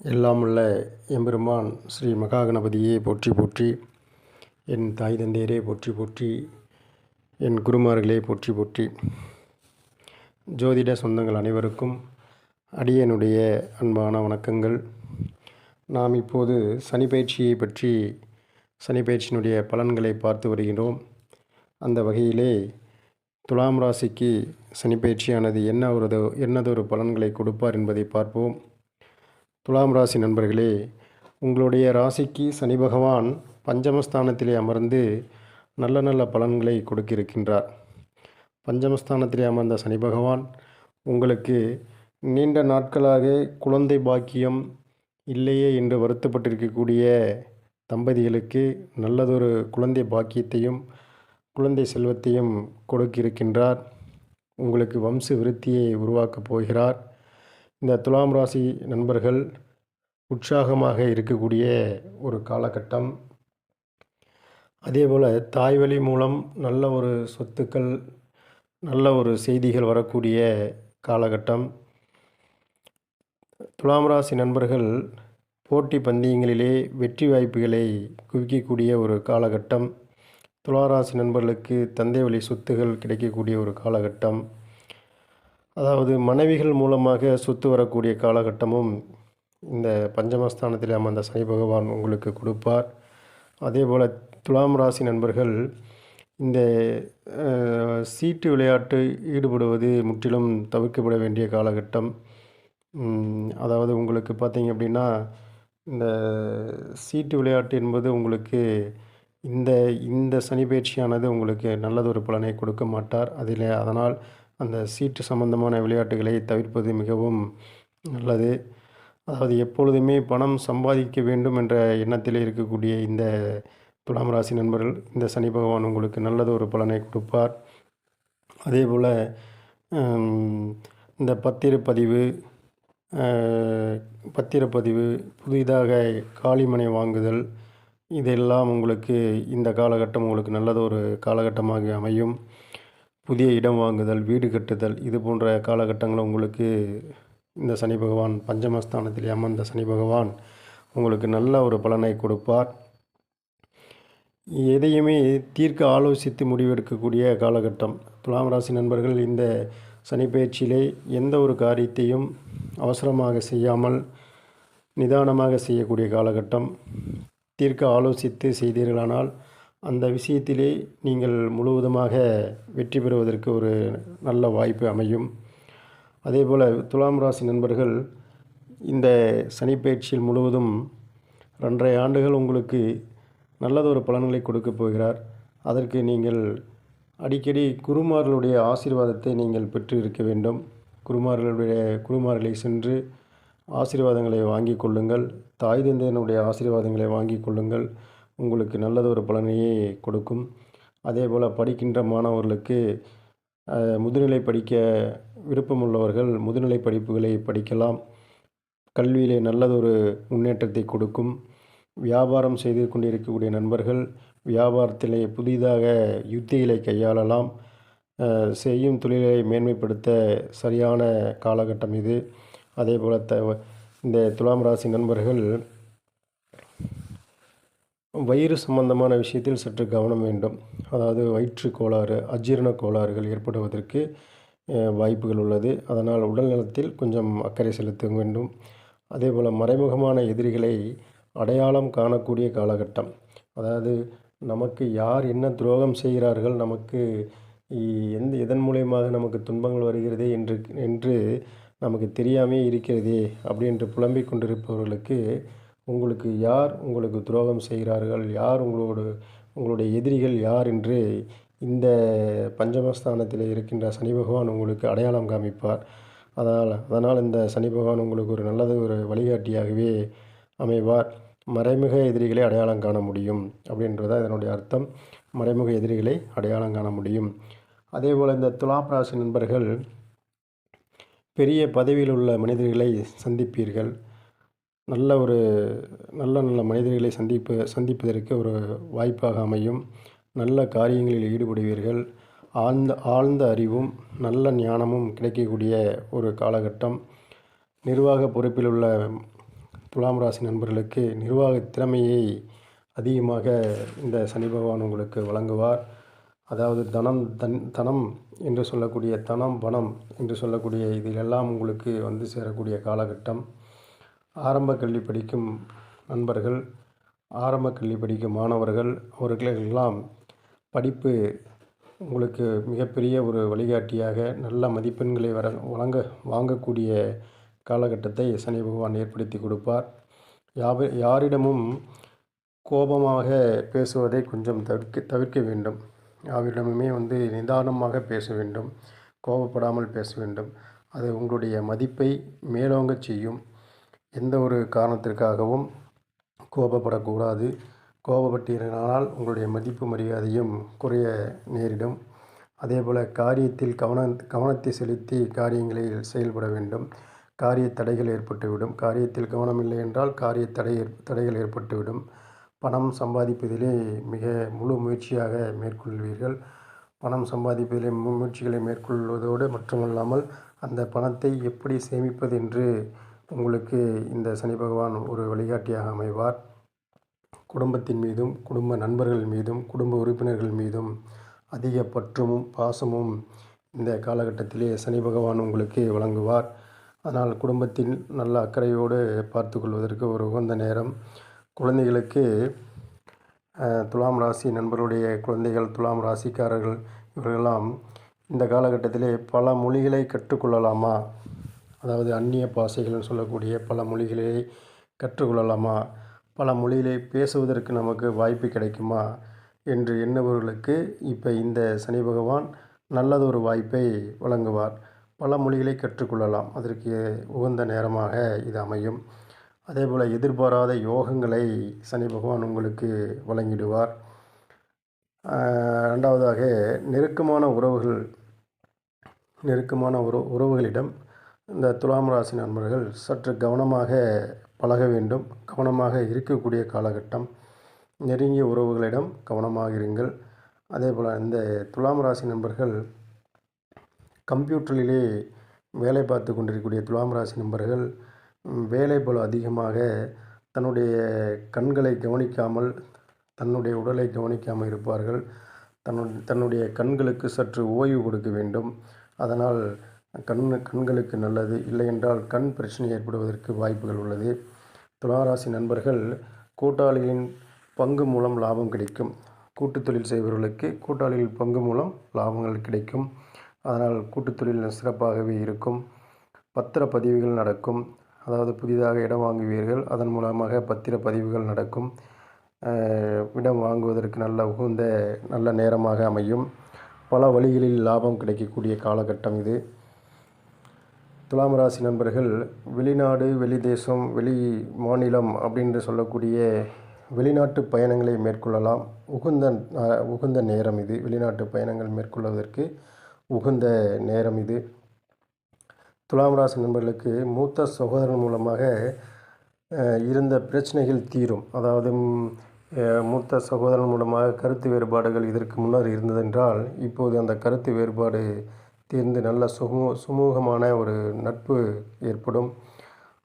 எல்லாம் உள்ள எம்பெருமான் ஸ்ரீ மகாகணபதியே போற்றி போற்றி என் தாய் தந்தையரே போற்றி போற்றி என் குருமார்களே போற்றி போற்றி. ஜோதிட சொந்தங்கள் அனைவருக்கும் அடியனுடைய அன்பான வணக்கங்கள். நாம் இப்போது சனி பயிற்சியை பற்றி சனி பயிற்சியினுடைய பலன்களை பார்த்து வருகிறோம் அந்த வகையிலே துலாம் ராசிக்கு சனி பயிற்சியானது என்ன ஒரு என்னதொரு பலன்களை கொடுப்பார் என்பதை பார்ப்போம். துலாம் ராசி நண்பர்களே உங்களுடைய ராசிக்கு சனி பகவான் பஞ்சமஸ்தானத்திலே அமர்ந்து நல்ல நல்ல பலன்களை கொடுக்கிருக்கின்றார். பஞ்சமஸ்தானத்திலே அமர்ந்த சனி பகவான் உங்களுக்கு நீண்ட நாட்களாக குழந்தை பாக்கியம் இல்லையே என்று வருத்தப்பட்டிருக்கக்கூடிய தம்பதிகளுக்கு நல்லதொரு குழந்தை பாக்கியத்தையும் குழந்தை செல்வத்தையும் கொடுக்க இருக்கின்றார் உங்களுக்கு வம்ச விருத்தியை உருவாக்கப் போகிறார். இந்த துலாம் ராசி நண்பர்கள் உற்சாகமாக இருக்கக்கூடிய ஒரு காலகட்டம். அதே போல் தாய் வழி மூலம் நல்ல ஒரு சொத்துக்கள் நல்ல ஒரு செய்திகள் வரக்கூடிய காலகட்டம். துலாம் ராசி நண்பர்கள் போட்டி பந்தயங்களிலே வெற்றி வாய்ப்புகளை குவிக்கக்கூடிய ஒரு காலகட்டம். துளாராசி நண்பர்களுக்கு தந்தை வழி சொத்துகள் கிடைக்கக்கூடிய ஒரு காலகட்டம். அதாவது மனைவிகள் மூலமாக சொத்து வரக்கூடிய காலகட்டமும் இந்த பஞ்சமஸ்தானத்தில் அமர்ந்த சனி பகவான் உங்களுக்கு கொடுப்பார். அதே போல் துலாம் ராசி நண்பர்கள் இந்த சீட்டு விளையாட்டு ஈடுபடுவது முற்றிலும் தவிர்க்கப்பட வேண்டிய காலகட்டம். அதாவது உங்களுக்கு பார்த்தீங்க அப்படின்னா இந்த சீட்டு விளையாட்டு என்பது உங்களுக்கு இந்த இந்த சனி பயிற்சியானது உங்களுக்கு நல்லதொரு பலனை கொடுக்க மாட்டார். அதில் அதனால் அந்த சீட்டு சம்பந்தமான விளையாட்டுகளை தவிர்ப்பது மிகவும் நல்லது. அதாவது எப்பொழுதுமே பணம் சம்பாதிக்க வேண்டும் என்ற எண்ணத்தில் இருக்கக்கூடிய இந்த துலாம் ராசி நண்பர்கள் இந்த சனி பகவான் உங்களுக்கு நல்லது ஒரு பலனை கொடுப்பார். அதே போல் இந்த பத்திரப்பதிவு பத்திரப்பதிவு புதிதாக காளிமனை வாங்குதல் இதெல்லாம் உங்களுக்கு இந்த காலகட்டம் உங்களுக்கு நல்லது ஒரு காலகட்டமாக அமையும். புதிய இடம் வாங்குதல் வீடு கட்டுதல் இது போன்ற காலகட்டங்களில் உங்களுக்கு இந்த சனி பகவான் பஞ்சமஸ்தானத்தில் அமர்ந்த சனி பகவான் உங்களுக்கு நல்ல ஒரு பலனை கொடுப்பார். எதையுமே தீர்க்க ஆலோசித்து முடிவெடுக்கக்கூடிய காலகட்டம். துலாம் ராசி நண்பர்கள் இந்த சனிப்பயிற்சியிலே எந்த ஒரு காரியத்தையும் அவசரமாக செய்யாமல் நிதானமாக செய்யக்கூடிய காலகட்டம். தீர்க்க ஆலோசித்து செய்தீர்களானால் அந்த விஷயத்திலே நீங்கள் முழுவதுமாக வெற்றி பெறுவதற்கு ஒரு நல்ல வாய்ப்பு அமையும். அதேபோல் துலாம் ராசி நண்பர்கள் இந்த சனிப்பயிற்சியில் முழுவதும் ரெண்டரை ஆண்டுகள் உங்களுக்கு நல்லதொரு பலன்களை கொடுக்கப் போகிறார். அதற்கு நீங்கள் அடிக்கடி குருமார்களுடைய ஆசீர்வாதத்தை நீங்கள் பெற்று இருக்க வேண்டும். குருமார்களுடைய குருமார்களை சென்று ஆசீர்வாதங்களை வாங்கி கொள்ளுங்கள். தாய் தந்தையனுடைய ஆசீர்வாதங்களை வாங்கி கொள்ளுங்கள். உங்களுக்கு நல்லதொரு பலனையே கொடுக்கும். அதே போல் படிக்கின்ற மாணவர்களுக்கு முதுநிலை படிக்க விருப்பமுள்ளவர்கள் முதுநிலை படிப்புகளை படிக்கலாம். கல்வியிலே நல்லதொரு முன்னேற்றத்தை கொடுக்கும். வியாபாரம் செய்து கொண்டிருக்கக்கூடிய நண்பர்கள் வியாபாரத்திலே புதிதாக யுத்திகளை கையாளலாம். செய்யும் தொழிலை மேன்மைப்படுத்த சரியான காலகட்டம் இது. அதே போல் த இந்த துலாம் ராசி நண்பர்கள் வயிறு சம்பந்தமான விஷயத்தில் சற்று கவனம் வேண்டும். அதாவது வயிற்று கோளாறு அஜீரண கோளாறுகள் ஏற்படுவதற்கு வாய்ப்புகள் உள்ளது. அதனால் உடல் நலத்தில் கொஞ்சம் அக்கறை செலுத்த வேண்டும். அதே போல் மறைமுகமான எதிரிகளை அடையாளம் காணக்கூடிய காலகட்டம். அதாவது நமக்கு யார் என்ன துரோகம் செய்கிறார்கள் நமக்கு எந்த எதன் மூலியமாக நமக்கு துன்பங்கள் வருகிறதே என்று என்று நமக்கு தெரியாமே இருக்கிறதே அப்படி என்று புலம்பிக் கொண்டிருப்பவர்களுக்கு உங்களுக்கு யார் உங்களுக்கு துரோகம் செய்கிறார்கள்? யார் உங்களோடு உங்களுடைய எதிரிகள் யார் என்று இந்த பஞ்சமஸ்தானத்தில் இருக்கின்ற சனி பகவான் உங்களுக்கு அடையாளம் காமிப்பார். அதனால் அதனால் இந்த சனி பகவான் உங்களுக்கு ஒரு நல்லது ஒரு வழிகாட்டியாகவே அமைவார். மறைமுக எதிரிகளை அடையாளம் காண முடியும் அப்படின்றதான் இதனுடைய அர்த்தம். மறைமுக எதிரிகளை அடையாளம் காண முடியும். அதே போல் இந்த துலாம் ராசி நண்பர்கள் பெரிய பதவியில் உள்ள மனிதர்களை சந்திப்பீர்கள். நல்ல ஒரு நல்ல நல்ல மனிதர்களை சந்திப்பு சந்திப்பதற்கு ஒரு வாய்ப்பாக அமையும். நல்ல காரியங்களில் ஈடுபடுவீர்கள். ஆழ்ந்த ஆழ்ந்த அறிவும் நல்ல ஞானமும் கிடைக்கக்கூடிய ஒரு காலகட்டம். நிர்வாக பொறுப்பில் உள்ள துலாம் ராசி நண்பர்களுக்கு நிர்வாக திறமையை அதிகமாக இந்த சனி பகவான் உங்களுக்கு வழங்குவார். அதாவது தனம் தன் தனம் என்று சொல்லக்கூடிய தனம் பணம் என்று சொல்லக்கூடிய இதிலெல்லாம் உங்களுக்கு வந்து சேரக்கூடிய காலகட்டம். ஆரம்ப கல்வி படிக்கும் நண்பர்கள் ஆரம்ப கல்வி படிக்கும் மாணவர்கள் அவர்களெல்லாம் படிப்பு உங்களுக்கு மிகப்பெரிய ஒரு வழிகாட்டியாக நல்ல மதிப்பெண்களை வர வழங்க வாங்கக்கூடிய காலகட்டத்தை சனி பகவான் ஏற்படுத்தி கொடுப்பார். யாவ யாரிடமும் கோபமாக பேசுவதை கொஞ்சம் தவிர்க்க தவிர்க்க வேண்டும். யாரிடமுமே வந்து நிதானமாக பேச வேண்டும். கோபப்படாமல் பேச வேண்டும். அது உங்களுடைய மதிப்பை மேலோங்க செய்யும். எந்த ஒரு காரணத்திற்காகவும் கோபப்படக்கூடாது. கோபப்பட்டீர்களானால் உங்களுடைய மதிப்பு மரியாதையும் குறைய நேரிடும். அதேபோல் காரியத்தில் கவன கவனத்தை செலுத்தி காரியங்களில் செயல்பட வேண்டும். காரிய தடைகள் ஏற்பட்டுவிடும். காரியத்தில் கவனமில்லை என்றால் காரிய தடை தடைகள் ஏற்பட்டுவிடும். பணம் சம்பாதிப்பதிலே மிக முழு முயற்சியாக மேற்கொள்வீர்கள். பணம் சம்பாதிப்பதிலே மு முயற்சிகளை மேற்கொள்வதோடு மட்டுமல்லாமல் அந்த பணத்தை எப்படி சேமிப்பது என்று உங்களுக்கு இந்த சனி பகவான் ஒரு வழிகாட்டியாக அமைவார். குடும்பத்தின் மீதும் குடும்ப நண்பர்கள் மீதும் குடும்ப உறுப்பினர்கள் மீதும் அதிக பற்றும் பாசமும் இந்த காலகட்டத்திலே சனி பகவான் உங்களுக்கு வழங்குவார். அதனால் குடும்பத்தின் நல்ல அக்கறையோடு பார்த்து கொள்வதற்கு ஒரு உகந்த நேரம். குழந்தைகளுக்கு துலாம் ராசி நண்பருடைய குழந்தைகள் துலாம் ராசிக்காரர்கள் இவர்களெல்லாம் இந்த காலகட்டத்திலே பல மொழிகளை கற்றுக்கொள்ளலாமா? அதாவது அந்நிய பாஷைகள்னு சொல்லக்கூடிய பல மொழிகளை கற்றுக்கொள்ளலாமா? பல மொழிகளை பேசுவதற்கு நமக்கு வாய்ப்பு கிடைக்குமா? என்று எண்ணுபவர்களுக்கு இப்போ இந்த சனி பகவான் நல்லதொரு வாய்ப்பை வழங்குவார். பல மொழிகளை கற்றுக்கொள்ளலாம். அதற்கு உகந்த நேரமாக இது அமையும். அதேபோல் எதிர்பாராத யோகங்களை சனி பகவான் உங்களுக்கு வழங்கிடுவார். ரெண்டாவதாக நெருக்கமான உறவுகள் நெருக்கமான உறவு உறவுகளிடம் இந்த துலாம் ராசி நண்பர்கள் சற்று கவனமாக பழக வேண்டும். கவனமாக இருக்கக்கூடிய காலகட்டம். நெருங்கிய உறவுகளிடம் கவனமாக இருங்கள். அதே போல் இந்த துலாம் ராசி நண்பர்கள் கம்ப்யூட்டரிலே வேலை பார்த்து கொண்டிருக்கக்கூடிய துலாம் ராசி நண்பர்கள் வேலை போல் அதிகமாக தன்னுடைய கண்களை கவனிக்காமல் தன்னுடைய உடலை கவனிக்காமல் இருப்பார்கள். தன்னு தன்னுடைய கண்களுக்கு சற்று ஓய்வு கொடுக்க வேண்டும். அதனால் கண் கண்களுக்கு நல்லது. இல்லை என்றால் கண் பிரச்சனை ஏற்படுவதற்கு வாய்ப்புகள் உள்ளது. துளாராசி நண்பர்கள் கூட்டாளிகளின் பங்கு மூலம் லாபம் கிடைக்கும். கூட்டுத் தொழில் செய்பவர்களுக்கு கூட்டாளிகள் பங்கு மூலம் லாபங்கள் கிடைக்கும். அதனால் கூட்டுத்தொழில் சிறப்பாகவே இருக்கும். பத்திர பதிவுகள் நடக்கும். அதாவது புதிதாக இடம் வாங்குவீர்கள். அதன் மூலமாக பத்திர பதிவுகள் நடக்கும். இடம் வாங்குவதற்கு நல்ல உகந்த நல்ல நேரமாக அமையும். பல வழிகளில் லாபம் கிடைக்கக்கூடிய காலகட்டம் இது. துலாம் ராசி நண்பர்கள் வெளிநாடு வெளிதேசம் வெளி மாநிலம் அப்படின்னு சொல்லக்கூடிய வெளிநாட்டு பயணங்களை மேற்கொள்ளலாம். உகுந்த உகுந்த நேரம் இது. வெளிநாட்டு பயணங்கள் மேற்கொள்வதற்கு உகுந்த நேரம் இது. துலாம் ராசி நண்பர்களுக்கு மூத்த சகோதரன் மூலமாக இருந்த பிரச்சனைகள் தீரும். அதாவது மூத்த சகோதரன் மூலமாக கருத்து வேறுபாடுகள் இதற்கு முன்னர் இருந்ததென்றால் இப்போது அந்த கருத்து வேறுபாடு தீர்ந்து நல்ல சுமூ சுமூகமான ஒரு நட்பு ஏற்படும்.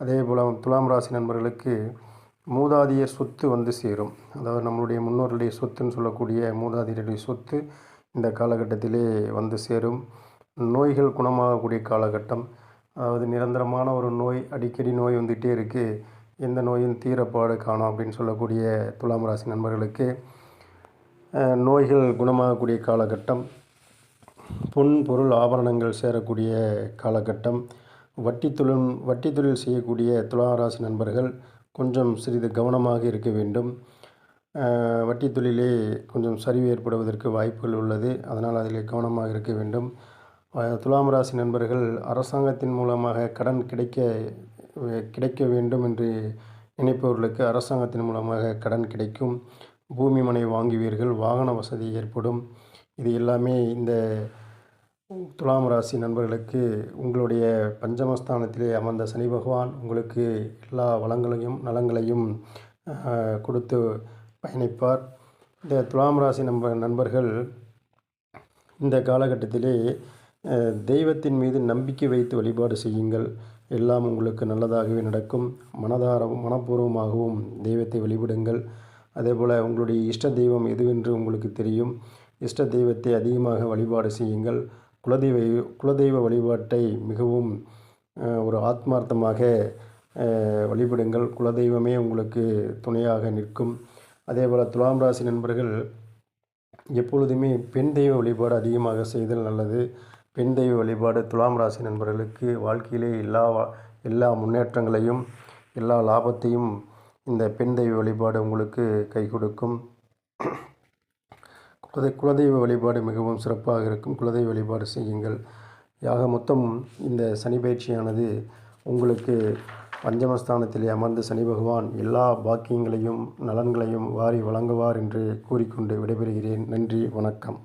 அதே போல் துலாம் ராசி நண்பர்களுக்கு மூதாதியர் சொத்து வந்து சேரும். அதாவது நம்மளுடைய முன்னோர்களுடைய சொத்துன்னு சொல்லக்கூடிய மூதாதியருடைய சொத்து இந்த காலகட்டத்திலே வந்து சேரும். நோய்கள் குணமாகக்கூடிய காலகட்டம். அதாவது நிரந்தரமான ஒரு நோய் அடிக்கடி நோய் வந்துகிட்டே இருக்குது எந்த நோயும் தீரப்பாடு காணும் அப்படின்னு சொல்லக்கூடிய துலாம் ராசி நண்பர்களுக்கு நோய்கள் குணமாகக்கூடிய காலகட்டம். பொன் பொருள் ஆபரணங்கள் சேரக்கூடிய காலகட்டம். வட்டி தொழில் வட்டி தொழில் செய்யக்கூடிய துளாராசி நண்பர்கள் கொஞ்சம் சிறிது கவனமாக இருக்க வேண்டும். அஹ், வட்டி தொழிலே கொஞ்சம் சரிவு ஏற்படுவதற்கு வாய்ப்புகள் உள்ளது. அதனால் அதில் கவனமாக இருக்க வேண்டும். துலாம் ராசி நண்பர்கள் அரசாங்கத்தின் மூலமாக கடன் கிடைக்க கிடைக்க வேண்டும் என்று நினைப்பவர்களுக்கு அரசாங்கத்தின் மூலமாக கடன் கிடைக்கும். பூமி மனை வாங்குவீர்கள் வாகன வசதி ஏற்படும். இது எல்லாமே இந்த துலாம் ராசி நண்பர்களுக்கு உங்களுடைய பஞ்சமஸ்தானத்திலே அமர்ந்த சனி பகவான் உங்களுக்கு எல்லா வளங்களையும் நலங்களையும் கொடுத்து பயணிப்பார். இந்த துலாம் ராசி நம்ப நண்பர்கள் இந்த காலகட்டத்திலே தெய்வத்தின் மீது நம்பிக்கை வைத்து வழிபாடு செய்யுங்கள். எல்லாம் உங்களுக்கு நல்லதாகவே நடக்கும். மனதார மனப்பூர்வமாகவும் தெய்வத்தை வழிபடுங்கள். அதேபோல் உங்களுடைய இஷ்ட தெய்வம் எதுவென்று உங்களுக்கு தெரியும். இஷ்ட தெய்வத்தை அதிகமாக வழிபாடு செய்யுங்கள். குலதெய்வ குலதெய்வ வழிபாட்டை மிகவும் ஒரு ஆத்மார்த்தமாக வழிபடுங்கள். குலதெய்வமே உங்களுக்கு துணையாக நிற்கும். அதேபோல் துலாம் ராசி நண்பர்கள் எப்பொழுதுமே பெண் தெய்வ வழிபாடு அதிகமாக செய்தல் நல்லது. பெண் தெய்வ வழிபாடு துலாம் ராசி நண்பர்களுக்கு வாழ்க்கையிலே எல்லா எல்லா முன்னேற்றங்களையும் எல்லா லாபத்தையும் இந்த பெண் தெய்வ வழிபாடு உங்களுக்கு கை கொடுக்கும். குலதெ குலதெய்வ வழிபாடு மிகவும் சிறப்பாக இருக்கும். குலதெய்வ வழிபாடு செய்யுங்கள். யாக மொத்தம் இந்த சனி பயிற்சியானது உங்களுக்கு பஞ்சமஸ்தானத்திலே அமர்ந்த சனி பகவான் எல்லா பாக்கியங்களையும் நலன்களையும் வாரி வழங்குவார் என்று கூறிக்கொண்டு விடைபெறுகிறேன். நன்றி வணக்கம்.